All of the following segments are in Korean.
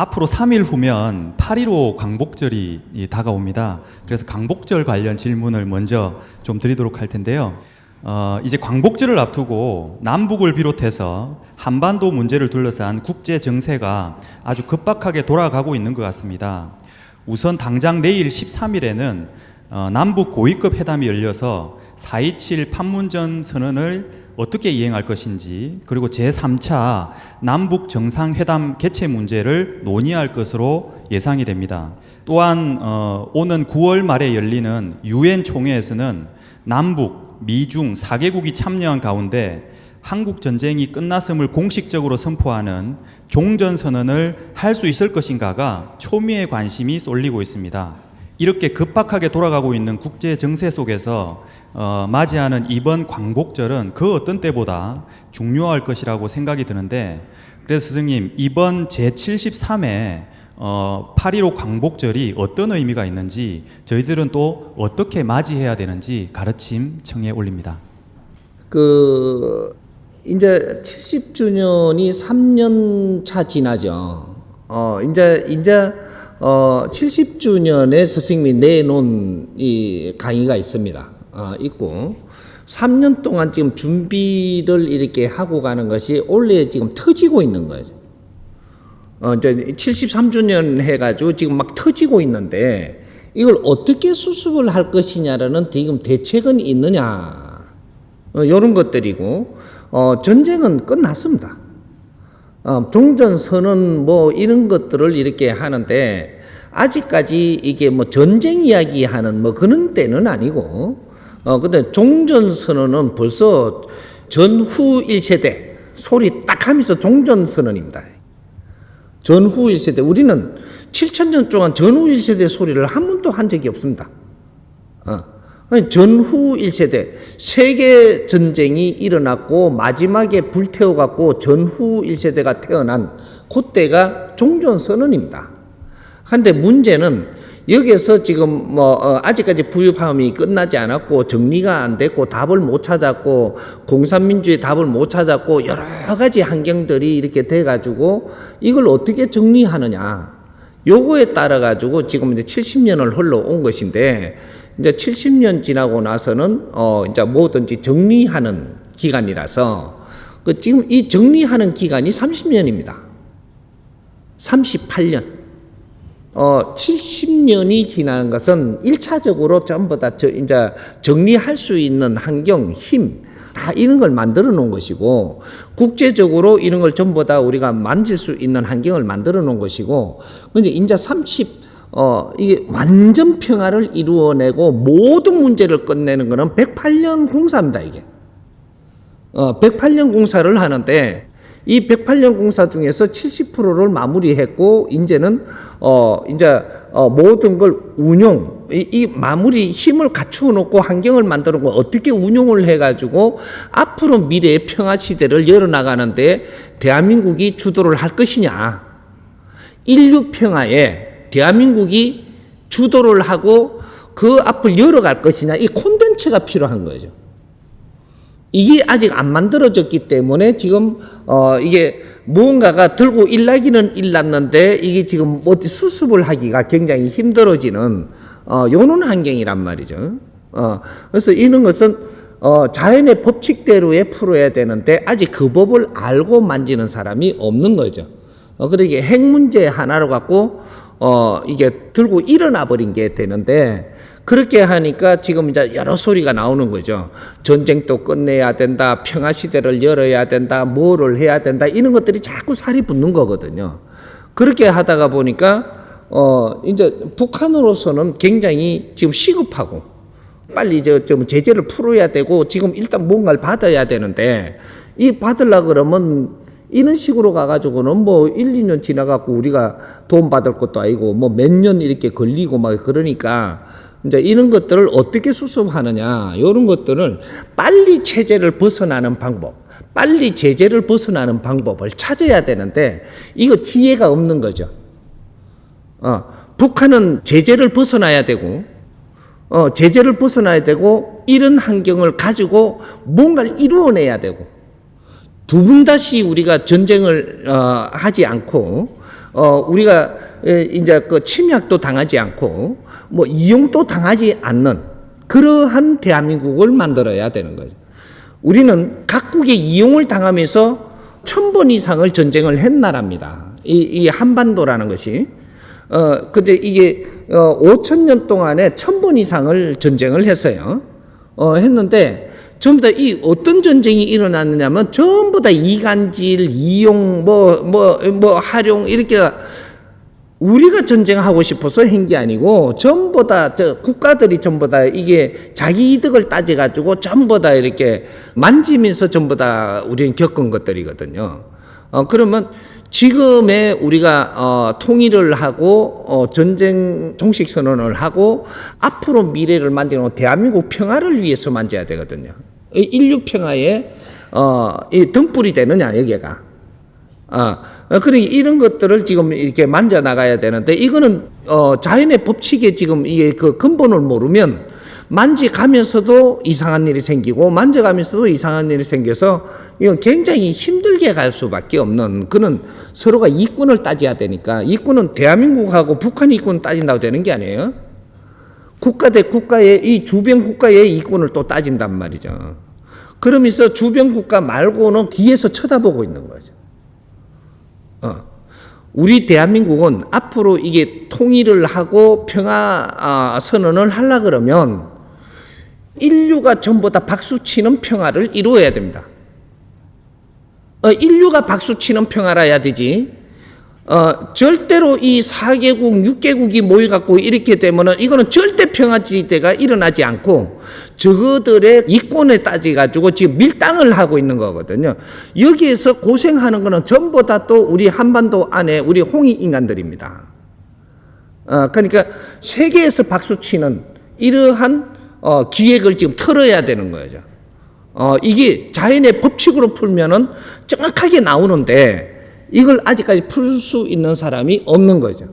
앞으로 3일 후면 8.15 광복절이 이 다가옵니다. 그래서 광복절 관련 질문을 먼저 좀 드리도록 할 텐데요. 어, 이제 광복절을 앞두고 남북을 비롯해서 한반도 문제를 둘러싼 국제 정세가 아주 급박하게 돌아가고 있는 것 같습니다. 우선 당장 내일 13일에는 어, 남북 고위급 회담이 열려서 4.27 판문점 선언을 어떻게 이행할 것인지 그리고 제3차 남북 정상회담 개최 문제를 논의할 것으로 예상이 됩니다. 또한 어, 오는 9월 말에 열리는 유엔 총회에서는 남북, 미중 4개국이 참여한 가운데 한국 전쟁이 끝났음을 공식적으로 선포하는 종전 선언을 할 수 있을 것인가가 초미의 관심이 쏠리고 있습니다. 이렇게 급박하게 돌아가고 있는 국제 정세 속에서 어, 맞이하는 이번 광복절은 그 어떤 때보다 중요할 것이라고 생각이 드는데 그래서 스승님 이번 제73회 어, 8.15 광복절이 어떤 의미가 있는지 저희들은 또 어떻게 맞이해야 되는지 가르침 청해 올립니다. 그 이제 70주년이 3년 차 지나죠. 어 이제 이제 어 70주년에 스승님이 내놓은 이 강의가 있습니다. 어 있고 3년 동안 지금 준비를 이렇게 하고 가는 것이 원래 지금 터지고 있는 거죠. 어 이제 73주년 해가지고 지금 막 터지고 있는데 이걸 어떻게 수습을 할 것이냐라는 지금 대책은 있느냐. 어, 이런 것들이고 어, 전쟁은 끝났습니다. 어, 종전 선언 뭐 이런 것들을 이렇게 하는데 아직까지 이게 뭐 전쟁 이야기하는 뭐 그런 때는 아니고 어 근데 종전 선언은 벌써 전후 1세대 소리 딱 하면서 종전 선언입니다. 전후 1세대 우리는 7천 년 동안 전후 1세대 소리를 한 번도 한 적이 없습니다. 어. 전후 1세대 세계 전쟁이 일어났고 마지막에 불태워 갖고 전후 1세대가 태어난 그때가 종전 선언입니다. 한데 문제는 여기에서 지금 뭐 어, 아직까지 부유파음이 끝나지 않았고 정리가 안 됐고 답을 못 찾았고 공산민주의 답을 못 찾았고 여러 가지 환경들이 이렇게 돼 가지고 이걸 어떻게 정리하느냐 요거에 따라 가지고 지금 이제 70년을 흘러온 것인데 이제 70년 지나고 나서는 어 이제 뭐든지 정리하는 기간이라서 그 지금 이 정리하는 기간이 30년입니다. 38년. 어 70년이 지난 것은 1차적으로 전부 다 저, 이제 정리할 수 있는 환경, 힘, 다 이런 걸 만들어 놓은 것이고 국제적으로 이런 걸 전부 다 우리가 만질 수 있는 환경을 만들어 놓은 것이고 근데 이제 30 어, 이게 완전 평화를 이루어내고 모든 문제를 끝내는 거는 108년 공사입니다, 이게. 어, 108년 공사를 하는데 이 108년 공사 중에서 70%를 마무리했고 이제는 어 이제 어 모든 걸 운용 이, 이 마무리 힘을 갖추어 놓고 환경을 만들어 놓고 어떻게 운용을 해 가지고 앞으로 미래의 평화 시대를 열어 나가는데 대한민국이 주도를 할 것이냐 인류 평화에 대한민국이 주도를 하고 그 앞을 열어갈 것이냐 이 콘텐츠가 필요한 거죠. 이게 아직 안 만들어졌기 때문에 지금 어 이게 무언가가 들고 일나기는 일났는데 이게 지금 어디 수습을 하기가 굉장히 힘들어지는 어 요런 환경이란 말이죠. 어 그래서 이런 것은 어 자연의 법칙대로에 풀어야 되는데 아직 그 법을 알고 만지는 사람이 없는 거죠. 어 그러게 핵 문제 하나로 갖고 어 이게 들고 일어나 버린 게 되는데 그렇게 하니까 지금 이제 여러 소리가 나오는 거죠. 전쟁도 끝내야 된다, 평화 시대를 열어야 된다, 뭐를 해야 된다 이런 것들이 자꾸 살이 붙는 거거든요. 그렇게 하다가 보니까 어 이제 북한으로서는 굉장히 지금 시급하고 빨리 저좀 제재를 풀어야 되고 지금 일단 뭔가를 받아야 되는데 이 받으려 그러면 이런 식으로 가가지고는 뭐 1, 2년 지나갖고 우리가 돈 받을 것도 아니고 뭐 몇 년 이렇게 걸리고 막 그러니까 이제 이런 것들을 어떻게 수습하느냐 이런 것들을 빨리 체제를 벗어나는 방법 빨리 제재를 벗어나는 방법을 찾아야 되는데 이거 지혜가 없는 거죠. 어, 북한은 제재를 벗어나야 되고 어, 제재를 벗어나야 되고 이런 환경을 가지고 뭔가를 이루어내야 되고 두 분 다시 우리가 전쟁을 어, 하지 않고 어, 우리가 에, 이제 그 침략도 당하지 않고 뭐 이용도 당하지 않는 그러한 대한민국을 만들어야 되는 거죠. 우리는 각국의 이용을 당하면서 천 번 이상을 전쟁을 한 나라입니다. 이, 이 한반도라는 것이. 어, 근데 이게, 어, 5천 년 동안에 천 번 이상을 전쟁을 했어요. 어, 했는데, 전부 다 이 어떤 전쟁이 일어났느냐면 전부 다 이간질, 이용, 뭐, 뭐, 뭐, 활용, 이렇게 우리가 전쟁하고 싶어서 한 게 아니고 전부 다 저 국가들이 전부 다 이게 자기 이득을 따져 가지고 전부 다 이렇게 만지면서 전부 다 우리는 겪은 것들이거든요. 어 그러면 지금의 우리가 어 통일을 하고 어 전쟁 종식 선언을 하고 앞으로 미래를 만드는 대한민국 평화를 위해서 만져야 되거든요. 이 인류 평화에 어이 등불이 되느냐 여기가. 아, 그러니 이런 것들을 지금 이렇게 만져 나가야 되는데 이거는 어, 자연의 법칙에 지금 이게 그 근본을 모르면 만지가면서도 이상한 일이 생기고 만져가면서도 이상한 일이 생겨서 이건 굉장히 힘들게 갈 수밖에 없는 그는 서로가 이권을 따져야 되니까 이권은 대한민국하고 북한 이권 따진다고 되는 게 아니에요. 국가 대 국가의 이 주변 국가의 이권을 또 따진단 말이죠. 그러면서 주변 국가 말고는 뒤에서 쳐다보고 있는 거죠. 어. 우리 대한민국은 앞으로 이게 통일을 하고 평화 아, 선언을 하려 그러면 인류가 전부 다 박수 치는 평화를 이루어야 됩니다. 어, 인류가 박수 치는 평화라 해야 되지. 어, 절대로 이 4개국, 6개국이 모여갖고 이렇게 되면은 이거는 절대 평화지대가 일어나지 않고 저거들의 이권에 따지가지고 지금 밀당을 하고 있는 거거든요. 여기에서 고생하는 거는 전부 다 또 우리 한반도 안에 우리 홍이 인간들입니다. 어, 그러니까 세계에서 박수치는 이러한 어, 기획을 지금 틀어야 되는 거죠. 어, 이게 자연의 법칙으로 풀면은 정확하게 나오는데 이걸 아직까지 풀 수 있는 사람이 없는 거죠.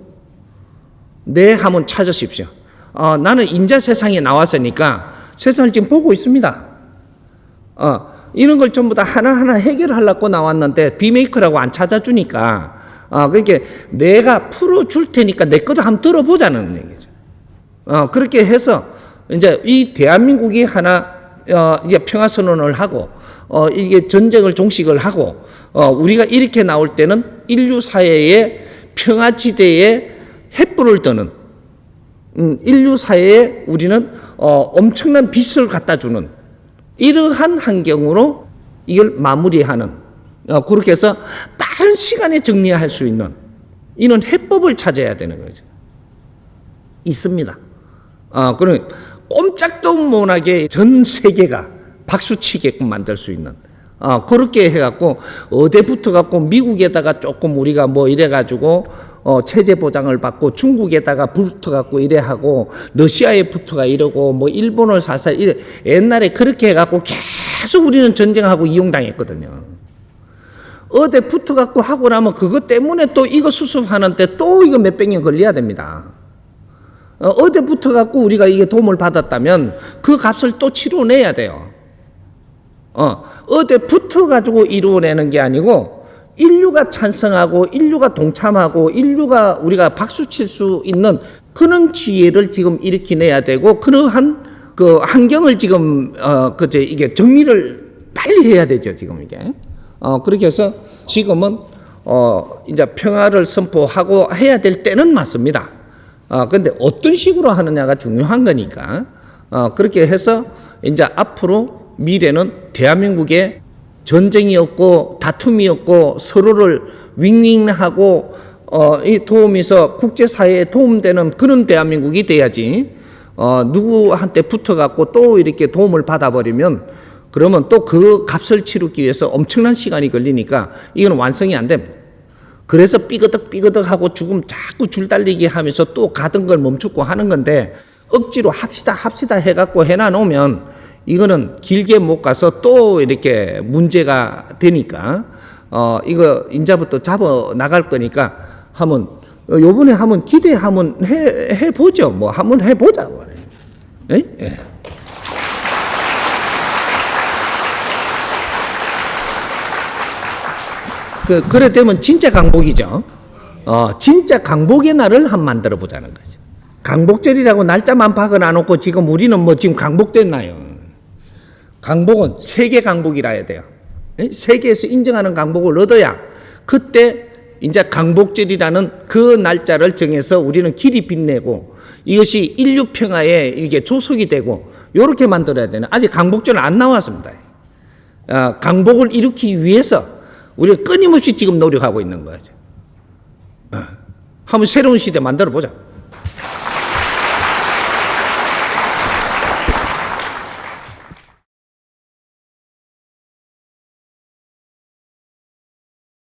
네, 한번 찾으십시오. 어, 나는 인자 세상에 나왔으니까 세상을 지금 보고 있습니다. 어, 이런 걸 전부 다 하나하나 해결하려고 나왔는데 비메이커라고 안 찾아주니까 어, 그러니까 내가 풀어줄 테니까 내 것도 한번 들어보자는 얘기죠. 어, 그렇게 해서 이제 이 대한민국이 하나 어, 이제 평화 선언을 하고 어, 이게 전쟁을 종식을 하고 어, 우리가 이렇게 나올 때는 인류 사회의 평화 지대에 횃불을 드는 음, 인류 사회에 우리는 어, 엄청난 빛을 갖다 주는 이러한 환경으로 이걸 마무리하는 어, 그렇게 해서 빠른 시간에 정리할 수 있는 이런 해법을 찾아야 되는 거죠. 있습니다. 어, 그럼 꼼짝도 못하게 전 세계가 박수치게끔 만들 수 있는 어, 그렇게 해갖고 어디 붙어갖고 미국에다가 조금 우리가 뭐 이래가지고 어, 체제 보장을 받고 중국에다가 붙어갖고 이래하고 러시아에 붙어가 이러고 뭐 일본을 살살 이래 옛날에 그렇게 해갖고 계속 우리는 전쟁하고 이용당했거든요. 어디 붙어갖고 하고 나면 그것 때문에 또 이거 수습하는데 또 이거 몇백 년 걸려야 됩니다. 어, 어디 붙어갖고 우리가 이게 도움을 받았다면 그 값을 또 치러내야 돼요. 어, 어디 붙어가지고 이루어내는 게 아니고 인류가 찬성하고 인류가 동참하고 인류가 우리가 박수 칠 수 있는 그런 기회를 지금 일으켜내야 되고 그러한 그 환경을 지금 어 그제 이게 정리를 빨리 해야 되죠 지금 이게 어 그렇게 해서 지금은 어 이제 평화를 선포하고 해야 될 때는 맞습니다. 어 근데 어떤 식으로 하느냐가 중요한 거니까 어 그렇게 해서 이제 앞으로 미래는 대한민국의 전쟁이 없고 다툼이 없고 서로를 윙윙하고 어, 이 도움에서 국제사회에 도움되는 그런 대한민국이 돼야지 어, 누구한테 붙어갖고 또 이렇게 도움을 받아버리면 그러면 또 그 값을 치르기 위해서 엄청난 시간이 걸리니까 이건 완성이 안 됩니다. 그래서 삐그덕 삐그덕 하고 죽음 자꾸 줄달리기 하면서 또 가던 걸 멈추고 하는 건데 억지로 합시다 합시다 해갖고 해놔 놓으면 이거는 길게 못 가서 또 이렇게 문제가 되니까 어 이거 인자부터 잡아 나갈 거니까 한번 어, 요번에 한번 기대 한번 해, 해 보죠. 뭐 한번 해 보자. 예? 예. 그 그래 되면 진짜 강복이죠. 어, 진짜 강복의 날을 한 만들어 보자는 거죠. 강복절이라고 날짜만 박아 놓고 지금 우리는 뭐 지금 강복됐나요? 강복은 세계 강복이라 해야 돼요. 예? 세계에서 인정하는 강복을 얻어야 그때 이제 강복절이라는 그 날짜를 정해서 우리는 길이 빛내고 이것이 인류 평화에 이게 조속이 되고 이렇게 만들어야 되는 아직 강복절은 안 나왔습니다. 어, 강복을 일으키기 위해서 우리가 끊임없이 지금 노력하고 있는 거죠. 어. 한번 새로운 시대 만들어 보자.